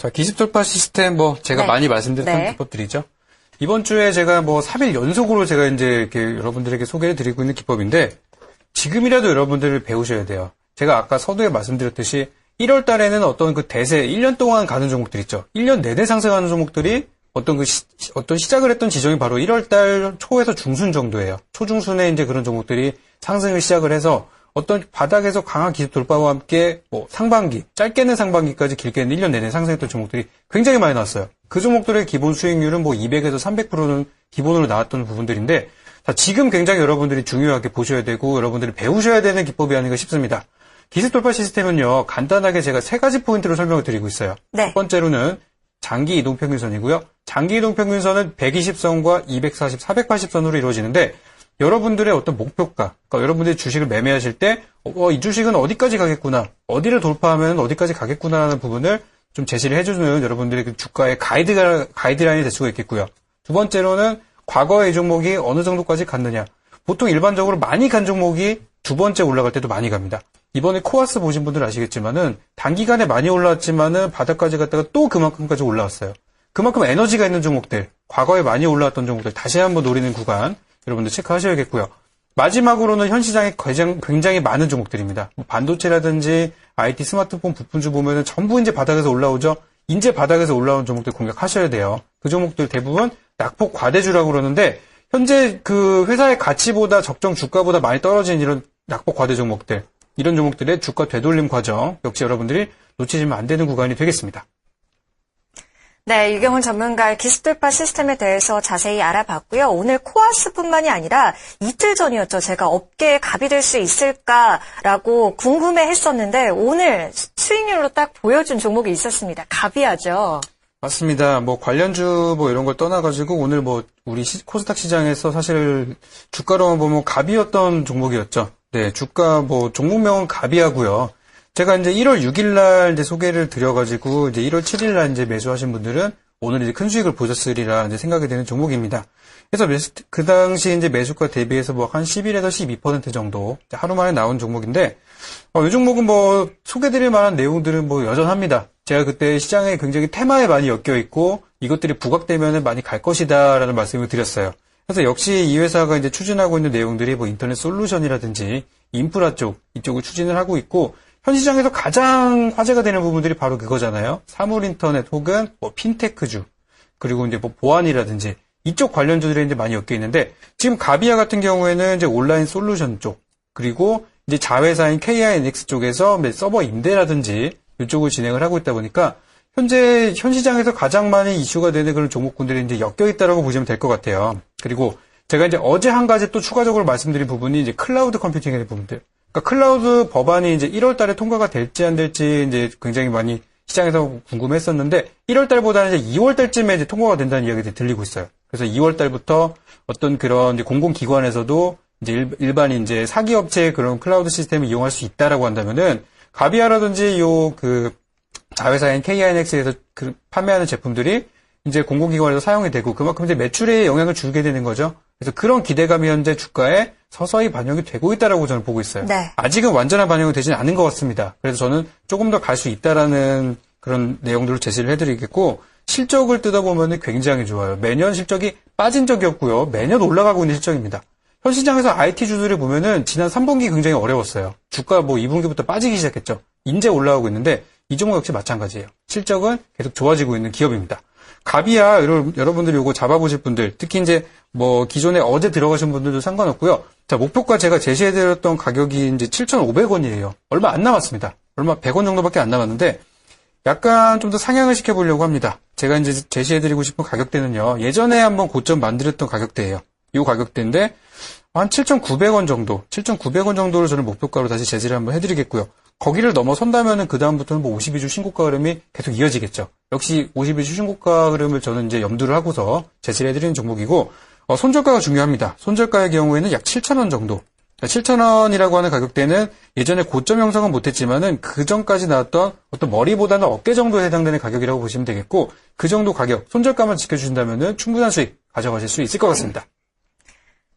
자, 기습 돌파 시스템 뭐 제가 네. 많이 말씀드렸던 네. 기법들이죠. 이번 주에 제가 뭐 3일 연속으로 제가 이제 이렇게 여러분들에게 소개를 드리고 있는 기법인데 지금이라도 여러분들을 배우셔야 돼요. 제가 아까 서두에 말씀드렸듯이 1월 달에는 어떤 그 대세 1년 동안 가는 종목들 있죠. 1년 내내 상승하는 종목들이 어떤 그 시, 어떤 시작을 했던 지점이 바로 1월 달 초에서 중순 정도예요. 초중순에 이제 그런 종목들이 상승을 시작을 해서 어떤 바닥에서 강한 기습 돌파와 함께 뭐 상반기, 짧게는 상반기까지 길게는 1년 내내 상승했던 종목들이 굉장히 많이 나왔어요. 그 종목들의 기본 수익률은 뭐 200에서 300%는 기본으로 나왔던 부분들인데 자, 지금 굉장히 여러분들이 중요하게 보셔야 되고 여러분들이 배우셔야 되는 기법이 아닌가 싶습니다. 기습 돌파 시스템은요, 간단하게 제가 세 가지 포인트로 설명을 드리고 있어요. 네. 첫 번째로는 장기 이동 평균선이고요. 장기 이동 평균선은 120선과 240, 480선으로 이루어지는데 여러분들의 어떤 목표가, 그러니까 여러분들이 주식을 매매하실 때, 어, 이 주식은 어디까지 가겠구나, 어디를 돌파하면 어디까지 가겠구나라는 부분을 좀 제시를 해주는 여러분들의 그 주가의 가이드가, 가이드라인이 될 수가 있겠고요. 두 번째로는 과거의 이 종목이 어느 정도까지 갔느냐. 보통 일반적으로 많이 간 종목이 두 번째 올라갈 때도 많이 갑니다. 이번에 코아스 보신 분들 아시겠지만은 단기간에 많이 올라왔지만은 바닥까지 갔다가 또 그만큼까지 올라왔어요. 그만큼 에너지가 있는 종목들, 과거에 많이 올라왔던 종목들 다시 한번 노리는 구간 여러분들 체크하셔야겠고요. 마지막으로는 현 시장에 굉장히, 많은 종목들입니다. 뭐 반도체라든지 IT 스마트폰 부품주 보면은 전부 이제 바닥에서 올라오죠. 이제 바닥에서 올라온 종목들 공략하셔야 돼요. 그 종목들 대부분 낙폭 과대주라고 그러는데 현재 그 회사의 가치보다 적정 주가보다 많이 떨어진 이런 낙폭 과대 종목들 이런 종목들의 주가 되돌림 과정 역시 여러분들이 놓치시면 안 되는 구간이 되겠습니다. 네, 유경훈 전문가의 기습돌파 시스템에 대해서 자세히 알아봤고요. 오늘 코아스뿐만이 아니라 이틀 전이었죠. 제가 업계에 갑이 될 수 있을까라고 궁금해 했었는데 오늘 수익률로 딱 보여준 종목이 있었습니다. 갑이야죠. 맞습니다. 뭐 관련주 뭐 이런 걸 떠나가지고 오늘 뭐 우리 시- 코스닥 시장에서 사실 주가로만 보면 갑이었던 종목이었죠. 네, 주가 뭐 종목명은 갑이하고요. 제가 이제 1월 6일 날 이제 소개를 드려가지고 이제 1월 7일 날 이제 매수하신 분들은 오늘 이제 큰 수익을 보셨으리라 이제 생각이 되는 종목입니다. 그래서 매수, 그 당시 이제 매수가 대비해서 뭐 한 11에서 12% 정도 하루 만에 나온 종목인데 어, 이 종목은 뭐 소개드릴 만한 내용들은 뭐 여전합니다. 제가 그때 시장에 굉장히 테마에 많이 엮여 있고 이것들이 부각되면 많이 갈 것이다라는 말씀을 드렸어요. 그래서 역시 이 회사가 이제 추진하고 있는 내용들이 뭐 인터넷 솔루션이라든지 인프라 쪽 이쪽을 추진을 하고 있고 현 시장에서 가장 화제가 되는 부분들이 바로 그거잖아요. 사물 인터넷 혹은 뭐 핀테크주 그리고 이제 뭐 보안이라든지 이쪽 관련주들이 이제 많이 엮여 있는데 지금 가비아 같은 경우에는 이제 온라인 솔루션 쪽 그리고 이제 자회사인 KINX 쪽에서 뭐 서버 임대라든지 이쪽을 진행을 하고 있다 보니까 현재 현 시장에서 가장 많이 이슈가 되는 그런 종목군들이 이제 엮여 있다라고 보시면 될 것 같아요. 그리고 제가 이제 어제 한 가지 또 추가적으로 말씀드린 부분이 이제 클라우드 컴퓨팅에 대한 부분들. 그러니까 클라우드 법안이 이제 1월 달에 통과가 될지 안 될지 이제 굉장히 많이 시장에서 궁금했었는데 1월 달보다는 이제 2월 달쯤에 이제 통과가 된다는 이야기들이 들리고 있어요. 그래서 2월 달부터 어떤 그런 공공기관에서도 이제 일, 반인 이제 사기업체의 그런 클라우드 시스템을 이용할 수 있다라고 한다면은 가비아라든지 요 그 자회사인 KINX에서 그 판매하는 제품들이 이제 공공기관에서 사용이 되고 그만큼 이제 매출에 영향을 주게 되는 거죠. 그래서 그런 기대감이 현재 주가에 서서히 반영이 되고 있다라고 저는 보고 있어요. 네. 아직은 완전한 반영이 되지는 않은 것 같습니다. 그래서 저는 조금 더 갈 수 있다라는 그런 내용들을 제시를 해드리겠고 실적을 뜯어보면 굉장히 좋아요. 매년 실적이 빠진 적이 없고요. 매년 올라가고 있는 실적입니다. 현 시장에서 IT주들을 보면은 지난 3분기 굉장히 어려웠어요. 주가 뭐 2분기부터 빠지기 시작했죠. 인제 올라가고 있는데 이 종목 역시 마찬가지예요. 실적은 계속 좋아지고 있는 기업입니다. 갑이야 여러- 여러분들이 이거 잡아보실 분들 특히 이제 뭐 기존에 어제 들어가신 분들도 상관없고요. 자 목표가 제가 제시해드렸던 가격이 이제 7,500원이에요. 얼마 안 남았습니다. 얼마 100원 정도밖에 안 남았는데 약간 좀 더 상향을 시켜보려고 합니다. 제가 이제 제시해드리고 싶은 가격대는요. 예전에 한번 고점 만들었던 가격대예요. 이 가격대인데 한 7,900원 정도, 7,900원 정도를 저는 목표가로 다시 제시를 한번 해드리겠고요. 거기를 넘어선다면은 그 다음부터는 뭐 52주 신고가 흐름이 계속 이어지겠죠. 역시 52주 신고가 흐름을 저는 이제 염두를 하고서 제시를 해드리는 종목이고 어, 손절가가 중요합니다. 손절가의 경우에는 약 7,000원 정도. 7,000원이라고 하는 가격대는 예전에 고점 형성은 못했지만은 그 전까지 나왔던 어떤 머리보다는 어깨 정도에 해당되는 가격이라고 보시면 되겠고 그 정도 가격, 손절가만 지켜주신다면은 충분한 수익 가져가실 수 있을 것 같습니다.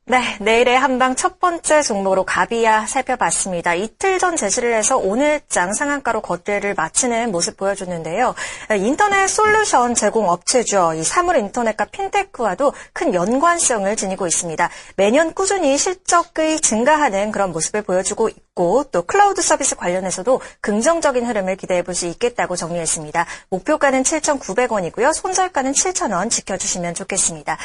네, 내일의 한방 첫 번째 종목으로 가비야 살펴봤습니다. 이틀 전 제시를 해서 오늘장 상한가로 거래를 마치는 모습 보여줬는데요. 인터넷 솔루션 제공 업체죠. 이 사물 인터넷과 핀테크와도 큰 연관성을 지니고 있습니다. 매년 꾸준히 실적이 증가하는 그런 모습을 보여주고 있고 또 클라우드 서비스 관련해서도 긍정적인 흐름을 기대해 볼 수 있겠다고 정리했습니다. 목표가는 7,900원이고요. 손절가는 7,000원 지켜주시면 좋겠습니다.